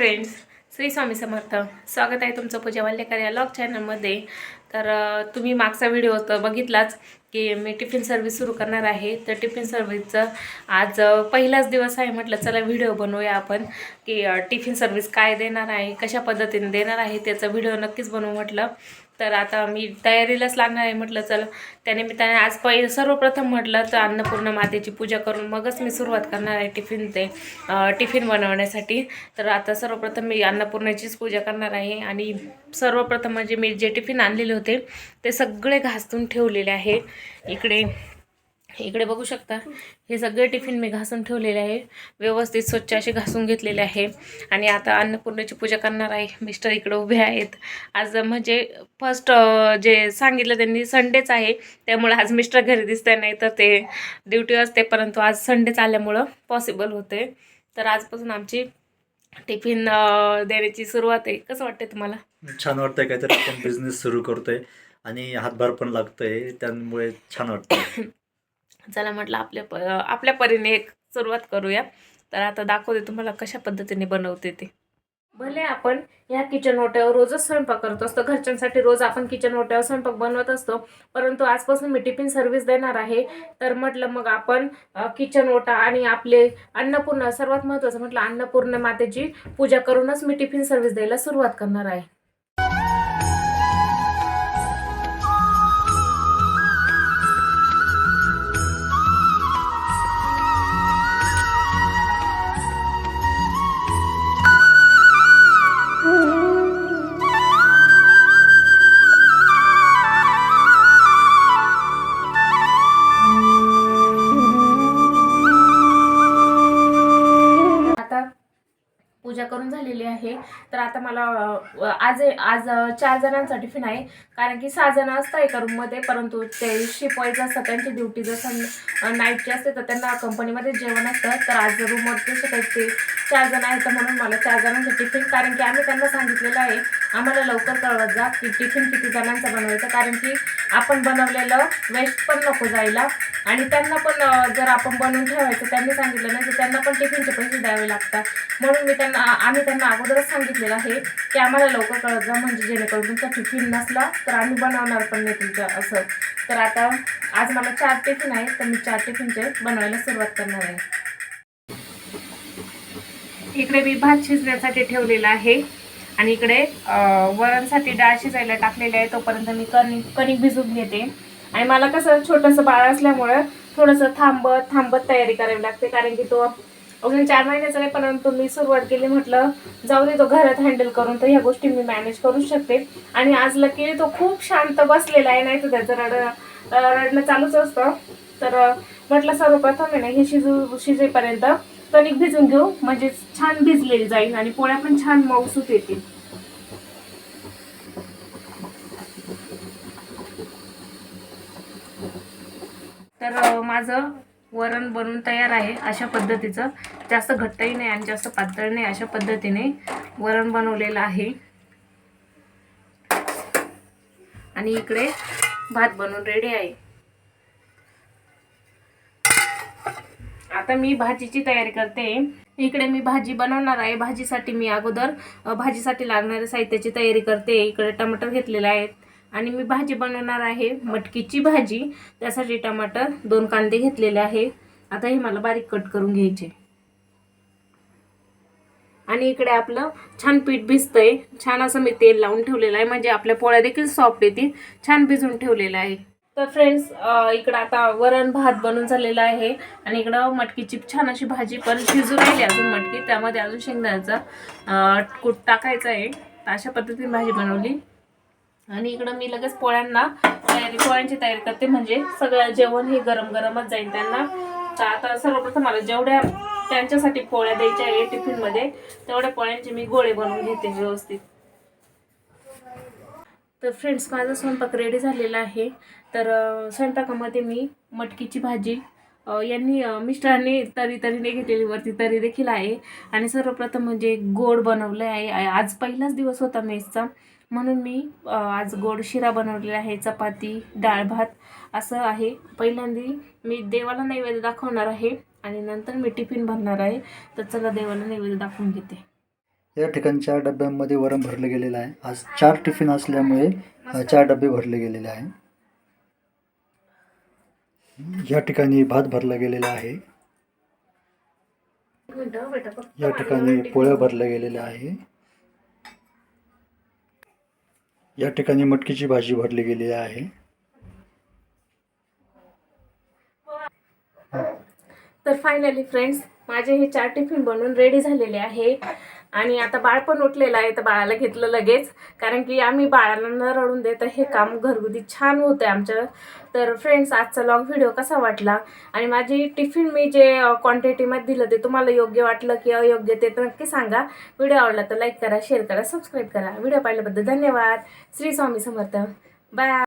Friends Shri Swami Samarth. स्वागत आहे तुमचं पूजा वाल्लेकर या लॉग चॅनलमध्ये तर तुम्ही मागचा व्हिडिओ तर बघितलाच की मी टिफिन सर्व्हिस सुरू करणार आहे. तर टिफिन सर्व्हिसचं आज पहिलाच दिवस आहे म्हटलं चला व्हिडिओ बनवूया आपण. की टिफिन सर्व्हिस काय देणार आहे कशा पद्धतीने देणार आहे त्याचा व्हिडिओ नक्कीच बनवू म्हटलं. तर आता मी तयारीलाच लागणार आहे. म्हटलं चला. त्यानिमित्ताने आज पहिले सर्वप्रथम म्हटलं तर अन्नपूर्ण मातेची पूजा करून मगच मी सुरुवात करणार आहे टिफिन ते टिफिन बनवण्यासाठी. तर आता सर्वप्रथम मी अन्नपूर्णाचीच पूजा करणार आहे आणि सर्वप्रथम म्हणजे मी जे टिफिन आणलेले होते ते सगळे घासून ठेवलेले आहे. इकडे इकडे बघू शकता हे सगळे टिफिन मी घासून ठेवलेले आहे. व्यवस्थित स्वच्छ असे घासून घेतलेले आहे. आणि आता अन्नपूर्णेची पूजा करणार आहे. मिस्टर इकडे उभे आहेत. आज म्हणजे फर्स्ट जे सांगितलं त्यांनी संडेच आहे. त्यामुळे आज मिस्टर घरी दिसते नाही तर ते ड्युटी असते. परंतु आज संडेच आल्यामुळं पॉसिबल होते. तर आजपासून आमची टिफिन देण्याची सुरुवात आहे. कसं वाटतं तुम्हाला? छान वाटतंय. काहीतरी आपण बिझनेस सुरू करतोय. आणि हातभार पण लागतोय. त्यामुळे छान वाटतंय. चला म्हटलं आपल्या प आपल्या परीने एक सुरुवात करूया. तर आता दाखवते तुम्हाला कशा पद्धतीने बनवते ते. भले आपण ह्या किचन ओट्यावर रोजच स्वयंपाक करत असतो. घरच्यांसाठी रोज आपण किचन ओट्यावर स्वयंपाक बनवत असतो. परंतु आजपासून मी टिफिन सर्व्हिस देणार आहे. तर म्हटलं मग आपण किचन ओटा आणि आपले अन्नपूर्ण सर्वात महत्त्वाचं म्हटलं अन्नपूर्ण मातेची पूजा करूनच मी टिफिन सर्व्हिस द्यायला सुरुवात करणार आहे. झालेली आहे. तर आता मला आज आज चार जणांचा टिफिन आहे कारण की सहा जण असतात एका रूममध्ये परंतु ते शिपवायचं असतात त्यांची ड्युटी जसं नाईटची असते तर त्यांना कंपनीमध्ये जेवण असतं. तर आज रूमवर कसे काही ते चार जण आहेत तर म्हणून मला चार जणांचं टिफिन कारण की आम्ही त्यांना सांगितलेलं आहे आम्हाला लवकर कळवत जा की टिफिन किती जणांचं बनवायचं कारण की आपण बनवलेलं वेस्ट पण नको जायला. आणि त्यांना पण जर आपण बनवून ठेवायचं त्यांनी सांगितलं नाही तर त्यांना पण टिफिनचे पैसे द्यावे लागतात. म्हणून मी त्यांना आम्ही त्यांना अगोदरच सांगितलेलं आहे की आम्हाला लवकर कळत जा म्हणजे जेणेकरून तुमचा टिफिन नसला तर आम्ही बनवणार पण नाही तुमचं असं. तर आता आज मला चार टिफिन आहे तर मी चार टिफिनचे बनवायला सुरुवात करणार आहे. इकडे मी भात शिजण्यासाठी ठेवलेला आहे. आणि इकडे वरणसाठी डाळ शिजायला टाकलेली आहे तोपर्यंत मी कणिक कणिक भिजून घेते. आणि मला कसं छोटंसं बाळ असल्यामुळं थोडंसं थांबत थांबत तयारी करावी लागते कारण की तो अजून चार महिन्याचा नाही परंतु मी सुरुवात केली म्हटलं जाऊ दे तो घरात हँडल करून तर ह्या गोष्टी मी मॅनेज करू शकते. आणि आज लकी तो खूप शांत बसलेला आहे नाही तर त्याचं रड रडणं चालूच असतं. तर म्हटलं सर्वप्रथम आहे ना हे शिजू शिजेपर्यंत कणिक भिजून घेऊ. म्हणजे छान भिजलेली जाईल आणि पोळ्या पण छान मऊसूत येतील. तर माझं वरण बनवून तयार आहे अशा पद्धतीचं. जास्त घट्टही नाही आणि जास्त पातळ नाही अशा पद्धतीने वरण बनवलेलं आहे. आणि इकडे भात बनवून रेडी आहे. आता मी भाजीची तयारी करते. इकडे मी भाजी बनवणार आहे. भाजीसाठी मी अगोदर भाजीसाठी लागणाऱ्या साहित्याची तयारी करते. इकडे टमाटर घेतलेले आहेत. आणि मी भाजी बनवणार आहे मटकीची भाजी. त्यासाठी टमाटर दोन कांदे घेतलेले आहे. आता हे मला बारीक कट करून घ्यायचे. आणि इकडे आपलं छान पीठ भिजतंय. छान असं मी तेल लावून ठेवलेलं आहे. म्हणजे आपल्या पोळ्या देखील सॉफ्ट येतील. छान भिजून ठेवलेलं आहे. तर फ्रेंड्स इकडं आता वरण भात बनून झालेला आहे आणि इकडं मटकीची छान अशी भाजी पण शिजू राहिली अजून मटकी. त्यामध्ये अजून शेंगदाण्याचा कुट कूट टाकायचा आहे. तर अशा पद्धतीने भाजी बनवली. आणि इकडं मी लगेच पोळ्यांना तयारी पोळ्यांची तयारी करते. म्हणजे सगळं जेवण हे गरम गरमच जाईल त्यांना. तर आता सर्वप्रथम मला जेवढ्या त्यांच्यासाठी पोळ्या द्यायच्या आहे टिफिनमध्ये तेवढ्या पोळ्यांचे मी गोळे बनवून घेते व्यवस्थित. तर फ्रेंड्स माझा स्वयंपाक रेडी झालेला आहे. तर स्वयंपाकामध्ये मी मटकीची भाजी यांनी मिस्टरांनी तरी तरीने घेतलेली वरती तरी देखील आहे. आणि सर्वप्रथम म्हणजे गोड बनवलं आहे. आज पहिलाच दिवस होता मेसचा. म्हणून मी आज गोड शिरा बनवलेला आहे चपाती डाळ भात असं आहे. पहिल्यांदा मी देवाला नैवेद्य दाखवणार आहे आणि नंतर मी टिफिन भरणार आहे. तर चला देवाला नैवेद्य दाखवून घेते. या ठिकाणी चार डब्यांमध्ये वरण भरलं गेलेलं आहे. आज चार टिफिन असल्यामुळे चार डबे भरले गेलेले आहे. या ठिकाणी भात भरला गेलेला आहे. या ठिकाणी पोळ्या भरल्या गेलेल्या आहे. या ठिकाणी मटकीची भाजी भरली गेलेली आहे. तर फायनली फ्रेंड्स माझे हे चार टिफिन बनवून रेडी झालेले आहे. आणि आता बाळ पण उठलेलं आहे तर बाळाला घेतलं लगेच. कारण की आम्ही बाळाला न रडून देत हे काम घरगुती छान होतं आहे तर फ्रेंड्स आजचा लॉग व्हिडिओ कसा वाटला? आणि माझी टिफिन मी जे क्वांटिटीमध्ये दिलं ते तुम्हाला योग्य वाटलं की अयोग्य ते तर नक्की सांगा. व्हिडिओ आवडला तर लाईक करा शेअर करा सबस्क्राईब करा. व्हिडिओ पाहिल्याबद्दल धन्यवाद. श्री स्वामी समर्थ. बाय